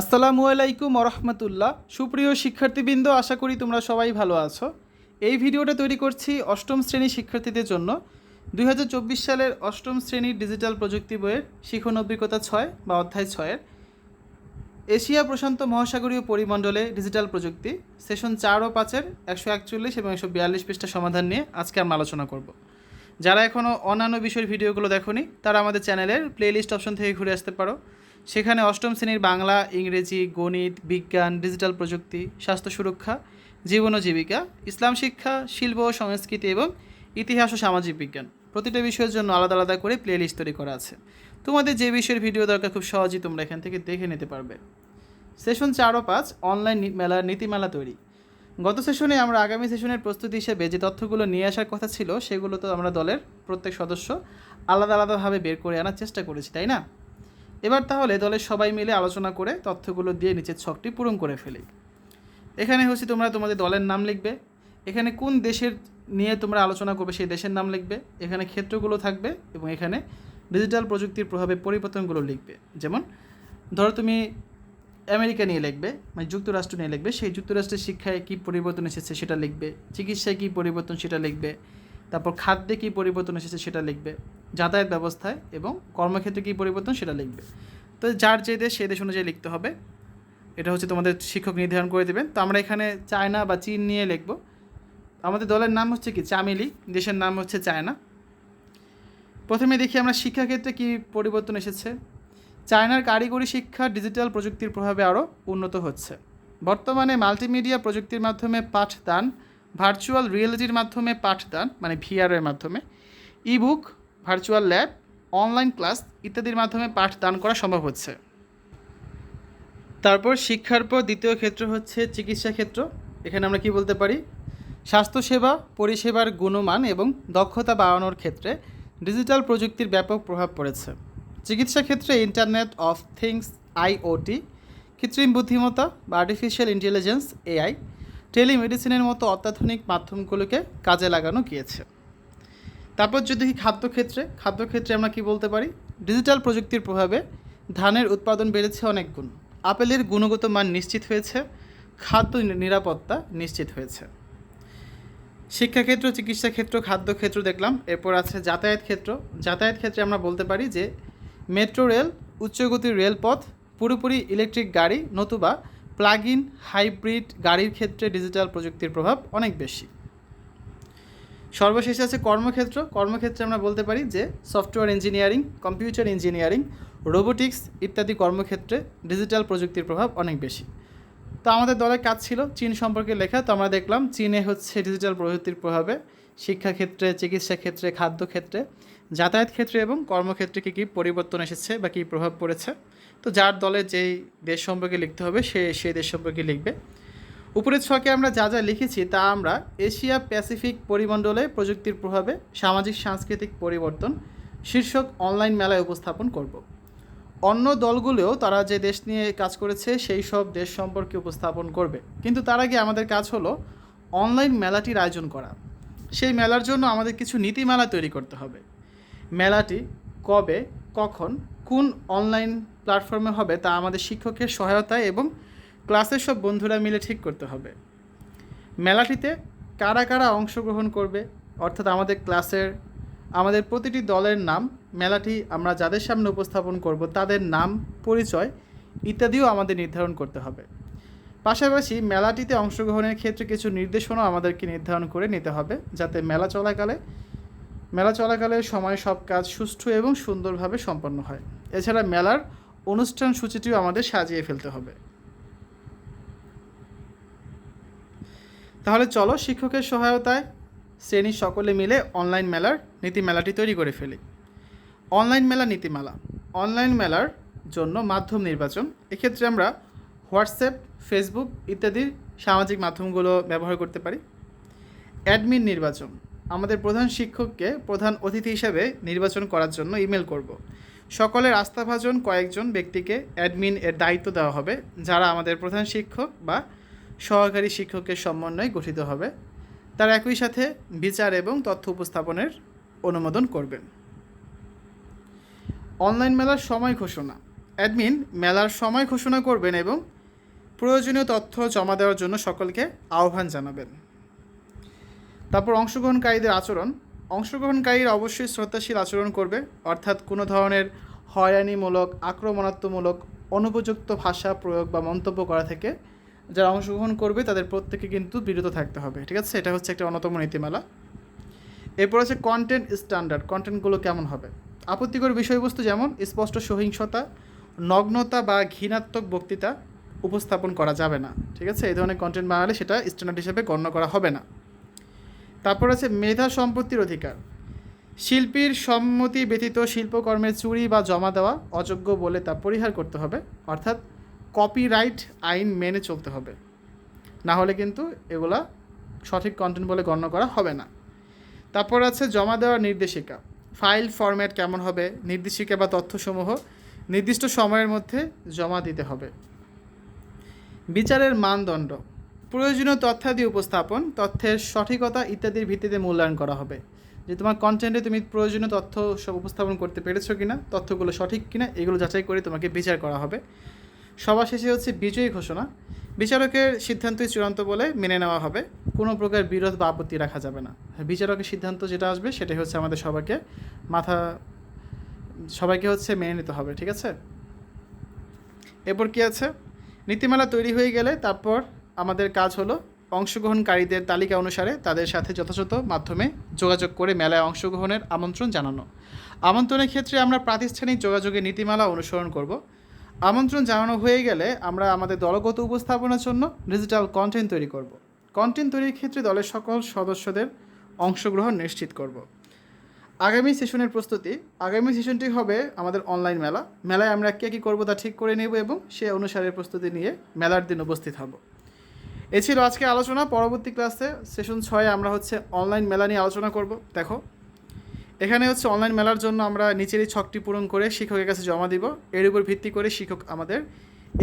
আসসালামু আলাইকুম রহমতুল্লাহ সুপ্রিয় শিক্ষার্থীবৃন্দ, আশা করি তোমরা সবাই ভালো আছো। এই ভিডিওটা তৈরি করছি অষ্টম শ্রেণির শিক্ষার্থীদের জন্য। দু হাজার চব্বিশ সালের অষ্টম শ্রেণির ডিজিটাল প্রযুক্তি বইয়ের শিখন অভিজ্ঞতা ছয় বা অধ্যায় ছয়ের এশিয়া প্রশান্ত মহাসাগরীয় পরিমণ্ডলে ডিজিটাল প্রযুক্তি, সেশন চার ও পাঁচের একশো একচল্লিশ এবং একশো বিয়াল্লিশ পৃষ্ঠা সমাধান নিয়ে আজকে আমরা আলোচনা করব। যারা এখনও অন্যান্য বিষয়ের ভিডিওগুলো দেখোনি, তারা আমাদের চ্যানেলের প্লেলিস্ট অপশন থেকে ঘুরে আসতে পারো। সেখানে অষ্টম শ্রেণির বাংলা, ইংরেজি, গণিত, বিজ্ঞান, ডিজিটাল প্রযুক্তি, স্বাস্থ্য সুরক্ষা, জীবন ও জীবিকা, ইসলাম শিক্ষা, শিল্প ও সংস্কৃতি এবং ইতিহাস ও সামাজিক বিজ্ঞান প্রতিটা বিষয়ের জন্য আলাদা আলাদা করে প্লে লিস্ট তৈরি করা আছে। তোমাদের যে বিষয়ের ভিডিও দরকার খুব সহজেই তোমরা এখান থেকে দেখে নিতে পারবে। সেশন চার ও পাঁচ অনলাইন মেলার নীতিমালা তৈরি। গত সেশনে আমরা আগামী সেশনের প্রস্তুতি হিসেবে যে তথ্যগুলো নিয়ে আসার কথা ছিল, সেগুলো তো আমরা দলের প্রত্যেক সদস্য আলাদা আলাদাভাবে বের করে আনার চেষ্টা করেছি, তাই না? এবার তাহলে দলের সবাই মিলে আলোচনা করে তথ্যগুলো দিয়ে নিচের ছকটি পূরণ করে ফেলি। এখানে হচ্ছে তোমরা তোমাদের দলের নাম লিখবে। এখানে কোন দেশের নিয়ে তোমরা আলোচনা করবে সেই দেশের নাম লিখবে। এখানে ক্ষেত্রগুলো থাকবে এবং এখানে ডিজিটাল প্রযুক্তির প্রভাবে পরিবর্তনগুলো লিখবে। যেমন, ধরো তুমি আমেরিকা নিয়ে লিখবে মানে যুক্তরাষ্ট্র নিয়ে লিখবে। সেই যুক্তরাষ্ট্রের শিক্ষায় কী পরিবর্তন এসেছে সেটা লিখবে, চিকিৎসায় কী পরিবর্তন সেটা লিখবে তারপর খাদ্যে কী পরিবর্তন এসেছে সেটা লিখবে, যাতায়াত ব্যবস্থায় এবং কর্মক্ষেত্রে কী পরিবর্তন সেটা লিখবে। তো যার যে দেশ সেই দেশ অনুযায়ী লিখতে হবে। এটা হচ্ছে তোমাদের শিক্ষক নির্ধারণ করে দেবেন। তো আমরা এখানে চায়না বা চীন নিয়ে লিখব। আমাদের দলের নাম হচ্ছে কি? চামিলি। দেশের নাম হচ্ছে চায়না। প্রথমে দেখি আমরা শিক্ষাক্ষেত্রে কী পরিবর্তন এসেছে। চায়নার কারিগরি শিক্ষা ডিজিটাল প্রযুক্তির প্রভাবে আরও উন্নত হচ্ছে। বর্তমানে মাল্টিমিডিয়া প্রযুক্তির মাধ্যমে পাঠদান ভার্চুয়াল রিয়েলিটির মাধ্যমে পাঠদান মানে ভিআরের মাধ্যমে ebook virtual lab online class ইত্যাদির মাধ্যমে পাঠদান করা সম্ভব হচ্ছে। তারপর শিক্ষার পর দ্বিতীয় ক্ষেত্র হচ্ছে চিকিৎসা ক্ষেত্র। এখানে আমরা কি বলতে পারি? স্বাস্থ্যসেবা, পরিষেবার গুণমান এবং দক্ষতা বাড়ানোর ক্ষেত্রে ডিজিটাল প্রযুক্তির ব্যাপক প্রভাব পড়েছে। চিকিৎসা ক্ষেত্রে ইন্টারনেট অফ থিংস আইওটি কৃত্রিম বুদ্ধিমত্তা বা আর্টিফিশিয়াল ইন্টেলিজেন্স এআই টেলিমেডিসিনের মতো অত্যাধুনিক মাধ্যমগুলোকে কাজে লাগানো গিয়েছে। তারপর যদি খাদ্যক্ষেত্রে খাদ্যক্ষেত্রে আমরা কি বলতে পারি? ডিজিটাল প্রযুক্তির প্রভাবে ধানের উৎপাদন বেড়েছে অনেক গুণ। আপেলের গুণগত মান নিশ্চিত হয়েছে, খাদ্য নিরাপত্তা নিশ্চিত হয়েছে। শিক্ষাক্ষেত্র চিকিৎসা ক্ষেত্র খাদ্যক্ষেত্র দেখলাম, এরপর আছে যাতায়াত ক্ষেত্র। যাতায়াত ক্ষেত্রে আমরা বলতে পারি যে, মেট্রো রেল, উচ্চগতির রেলপথ, পুরোপুরি ইলেকট্রিক গাড়ি নতুবা প্লাগ ইন হাইব্রিড গাড়ির ক্ষেত্রে ডিজিটাল প্রযুক্তির প্রভাব অনেক বেশি। সর্বশেষে আছে কর্মক্ষেত্র। কর্মক্ষেত্রে আমরা বলতে পারি যে software engineering, computer engineering, robotics ইত্যাদি কর্মক্ষেত্রে ডিজিটাল প্রযুক্তির প্রভাব অনেক বেশি। তো আমাদের দলের কাজ ছিল চীন সম্পর্কে লেখা, তো আমরা দেখলাম চীনে হচ্ছে ডিজিটাল প্রযুক্তির প্রভাবে শিক্ষাক্ষেত্রে চিকিৎসা ক্ষেত্রে খাদ্য ক্ষেত্রে যাতায়াত ক্ষেত্রে এবং কর্মক্ষেত্রে কী কী পরিবর্তন এসেছে বা কী প্রভাব পড়েছে। তো যার দলে যেই দেশ সম্পর্কে লিখতে হবে, সে সেই দেশ সম্পর্কে লিখবে। উপরের ছকে আমরা যা যা লিখেছি, তা আমরা এশিয়া প্যাসিফিক পরিমণ্ডলে প্রযুক্তির প্রভাবে সামাজিক সাংস্কৃতিক পরিবর্তন, শীর্ষক অনলাইন মেলায় উপস্থাপন করব। অন্য দলগুলোও তারা যে দেশ নিয়ে কাজ করেছে, সেই সব দেশ সম্পর্কে উপস্থাপন করবে। কিন্তু তার আগে আমাদের কাজ হলো অনলাইন মেলাটির আয়োজন করা। সেই মেলার জন্য আমাদের কিছু নীতিমালা তৈরি করতে হবে। মেলাটি কবে, কখন কোন অনলাইন প্ল্যাটফর্মে হবে তা আমাদের শিক্ষকের সহায়তায় এবং ক্লাসের সব বন্ধুরা মিলে ঠিক করতে হবে। মেলাটিতে কারা কারা অংশগ্রহণ করবে, অর্থাৎ আমাদের ক্লাসের, আমাদের প্রতিটি দলের নাম, মেলাটি আমরা যাদের সামনে উপস্থাপন করব তাদের নাম, পরিচয় ইত্যাদিও আমাদের নির্ধারণ করতে হবে। পাশাপাশি মেলাটিতে অংশগ্রহণের ক্ষেত্রে কিছু নির্দেশনা আমাদেরকে নির্ধারণ করে নিতে হবে যাতে মেলা চলাকালে মেলা চলাকালে সময় সব কাজ সুষ্ঠু এবং সুন্দরভাবে সম্পন্ন হয়। এছাড়া মেলার অনুষ্ঠান সূচিটিও আমাদের সাজিয়ে ফেলতে হবে। তাহলে চলো শিক্ষকের সহায়তায় শ্রেণির সকলে মিলে অনলাইন মেলার নীতিমেলাটি তৈরি করে ফেলি। অনলাইন মেলা নীতিমালা। অনলাইন মেলার জন্য মাধ্যম নির্বাচন। এক্ষেত্রে আমরা হোয়াটসঅ্যাপ, ফেসবুক ইত্যাদি সামাজিক মাধ্যমগুলো ব্যবহার করতে পারি। অ্যাডমিন নির্বাচন। আমাদের প্রধান শিক্ষককে প্রধান অতিথি হিসাবে নির্বাচন করার জন্য ইমেল করব। সকলের আস্থাভাজন কয়েকজন ব্যক্তিকে অ্যাডমিন এর দায়িত্ব দেওয়া হবে, যারা আমাদের প্রধান শিক্ষক বা সহকারী শিক্ষকের সমন্বয়ে গঠিত হবে। তারা একই সাথে বিচার এবং তথ্য উপস্থাপনের অনুমোদন করবেন। অনলাইন মেলার সময় ঘোষণা। অ্যাডমিন মেলার সময় ঘোষণা করবেন এবং প্রয়োজনীয় তথ্য জমা দেওয়ার জন্য সকলকে আহ্বান জানাবেন। তারপর অংশগ্রহণকারীদের আচরণ। অংশগ্রহণকারীরা অবশ্যই শ্রদ্ধাশীল আচরণ করবে, অর্থাৎ কোনো ধরনের হয়রানিমূলক, আক্রমণাত্মমূলক, অনুপযুক্ত ভাষা প্রয়োগ বা মন্তব্য করা থেকে যারা অংশগ্রহণ করবে, তাদের প্রত্যেকে কিন্তু বিরত থাকতে হবে, ঠিক আছে? এটা হচ্ছে একটা অন্যতম নীতিমালা। এরপর আছে কন্টেন্ট স্ট্যান্ডার্ড কন্টেন্টগুলো কেমন হবে? আপত্তিকর বিষয়বস্তু যেমন স্পষ্ট সহিংসতা, নগ্নতা বা ঘৃণাত্মক বক্তৃতা উপস্থাপন করা যাবে না, ঠিক আছে? এই ধরনের কন্টেন্ট বানালে সেটা স্ট্যান্ডার্ড হিসেবে গণ্য করা হবে না। তারপর আছে মেধা সম্পত্তির অধিকার। শিল্পীর সম্মতি ব্যতীত শিল্পকর্মের চুরি বা জমা দেওয়া অযোগ্য বলে তা পরিহার করতে হবে, অর্থাৎ কপিরাইট আইন মেনে চলতে হবে। না হলে কিন্তু এগুলা সঠিক কন্টেন্ট বলে গণ্য করা হবে না। তারপর আছে জমা দেওয়ার নির্দেশিকা। ফাইল ফরম্যাট কেমন হবে, নির্দেশিকা বা তথ্যসমূহ নির্দিষ্ট সময়ের মধ্যে জমা দিতে হবে। বিচারের মানদণ্ড। প্রয়োজনীয় তথ্যাদি উপস্থাপন, তথ্যের সঠিকতা ইত্যাদির ভিত্তিতে মূল্যায়ন করা হবে। যে তোমার কন্টেন্টে তুমি প্রয়োজনীয় তথ্য সব উপস্থাপন করতে পেরেছ কিনা, তথ্যগুলো সঠিক কিনা, এগুলো যাচাই করে তোমাকে বিচার করা হবে। সবার শেষে হচ্ছে বিজয়ী ঘোষণা। বিচারকের সিদ্ধান্তই চূড়ান্ত বলে মেনে নেওয়া হবে। কোনো প্রকার বিরোধ বা আপত্তি রাখা যাবে না। বিচারকের সিদ্ধান্ত যেটা আসবে, সেটাই হচ্ছে আমাদের সবাইকে মাথা, সবাইকে হচ্ছে মেনে নিতে হবে, ঠিক আছে? এরপর কি আছে? নীতিমালা তৈরি হয়ে গেলে তারপর আমাদের কাজ হলো অংশগ্রহণকারীদের তালিকা অনুসারে তাদের সাথে যথাযথ মাধ্যমে যোগাযোগ করে মেলায় অংশগ্রহণের আমন্ত্রণ জানানো। আমন্ত্রণের ক্ষেত্রে আমরা প্রাতিষ্ঠানিক যোগাযোগের নীতিমালা অনুসরণ করব। আমন্ত্রণ জানানো হয়ে গেলে আমরা আমাদের দলগত উপস্থাপনার জন্য ডিজিটাল কন্টেন্ট তৈরি করব। কন্টেন্ট তৈরির ক্ষেত্রে দলের সকল সদস্যদের অংশগ্রহণ নিশ্চিত করব। আগামী সেশনের প্রস্তুতি। আগামী সেশনটি হবে আমাদের অনলাইন মেলা। মেলায় আমরা কে কী করব তা ঠিক করে নেব এবং সে অনুসারে প্রস্তুতি নিয়ে মেলার দিন উপস্থিত হব। এ ছিল আজকে আলোচনা, পরবর্তী ক্লাসে সেশন ছয়ে আমরা হচ্ছে অনলাইন মেলা নিয়ে আলোচনা করব। দেখো, এখানে হচ্ছে অনলাইন মেলার জন্য আমরা নিচেরই ছকটি পূরণ করে শিক্ষকের কাছে জমা দিব। এর উপর ভিত্তি করে শিক্ষক আমাদের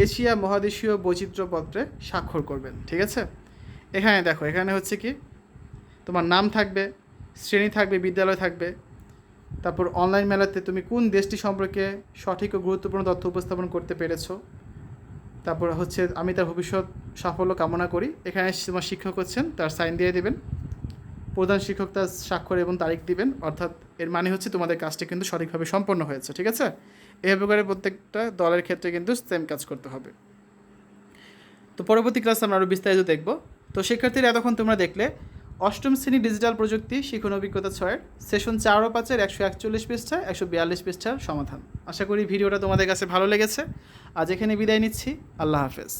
এশিয়া মহাদেশীয় বৈচিত্র্যপত্রে স্বাক্ষর করবেন, ঠিক আছে? এখানে দেখো, এখানে হচ্ছে কি, তোমার নাম থাকবে, শ্রেণি থাকবে, বিদ্যালয় থাকবে। তারপর অনলাইন মেলাতে তুমি কোন দেশটি সম্পর্কে সঠিক ও গুরুত্বপূর্ণ তথ্য উপস্থাপন করতে পেরেছ? তারপর হচ্ছে আমি তার ভবিষ্যৎ সাফল্য কামনা করি। এখানে তোমার শিক্ষক হচ্ছেন, তার সাইন দিয়ে দেবেন। প্রধান শিক্ষক তার স্বাক্ষর এবং তারিখ দিবেন। অর্থাৎ এর মানে হচ্ছে তোমাদের কাজটি কিন্তু সঠিকভাবে সম্পন্ন হয়েছে, ঠিক আছে? এভাবে করে প্রত্যেকটা দলের ক্ষেত্রে কিন্তু সেম কাজ করতে হবে। তো পরবর্তী ক্লাস আমরা আরও বিস্তারিত দেখব। তো শিক্ষার্থীরা এতক্ষণ তোমরা দেখলে অষ্টম শ্রেণি ডিজিটাল প্রযুক্তি শিখন অভিজ্ঞতা ছয়ের সেশন চার ও পাঁচের একশো একচল্লিশ পৃষ্ঠা, একশো বিয়াল্লিশ পৃষ্ঠার সমাধান। আশা করি ভিডিওটা তোমাদের কাছে ভালো লেগেছে। আজ এখানে বিদায় নিচ্ছি। আল্লাহ হাফেজ।